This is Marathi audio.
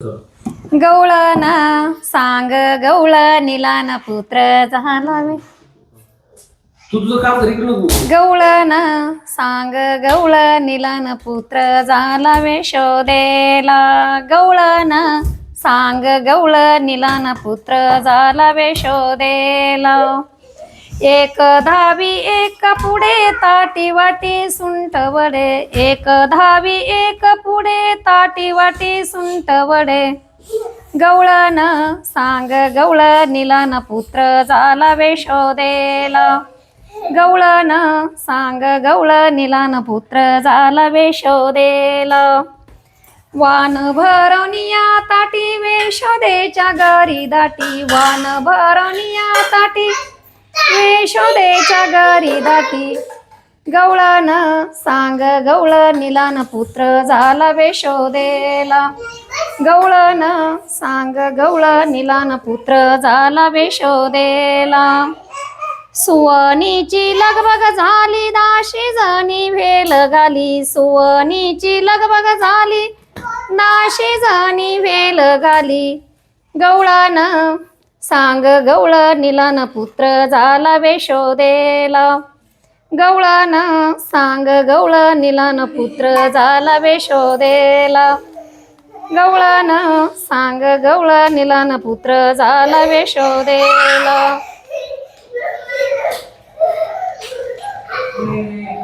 गवळण सांग गवळ निलान पुत्र झालावे. तू तुझं काम घरी करू नको. गवळण सांग गवळ निलान पुत्र झालावे शोधेला. गवळण सांग गवळ निलान पुत्र झालावे शोधेला. एक धावी एक पुढे ताटी वाटी सुंट वडे एक धावी एक पुढे वाटी वाटी सुंट वडे. गवळण सांग गवळ निलन पुत्र झाला वेशोदेला. गवळण सांग गवळ निलान पुत्र झाला वेशोदेला. वान भरवनिया ताटी वेशोदेच्या गरी दाटी. वान भरवनिया ताटी वेशोदेच्या गरी दाटी. गवळान सांग गवळ निलान पुत्र झाला वेशोदेला. गवळण सांग गवळ निलान पुत्र झाला वेशोदेला. सुवनीची लगबग झाली दाशी जणी भेल घाली सुवनीची लगबग झाली दाशी जणी भेल घाली गवळण सांग गवळ निलान पुत्र झाला वेशोदेला. गवळण सांग गवळ निलान पुत्र झाला वेशोदेला गवळण सांग गवळ निलान पुत्र झाला वेशोदेला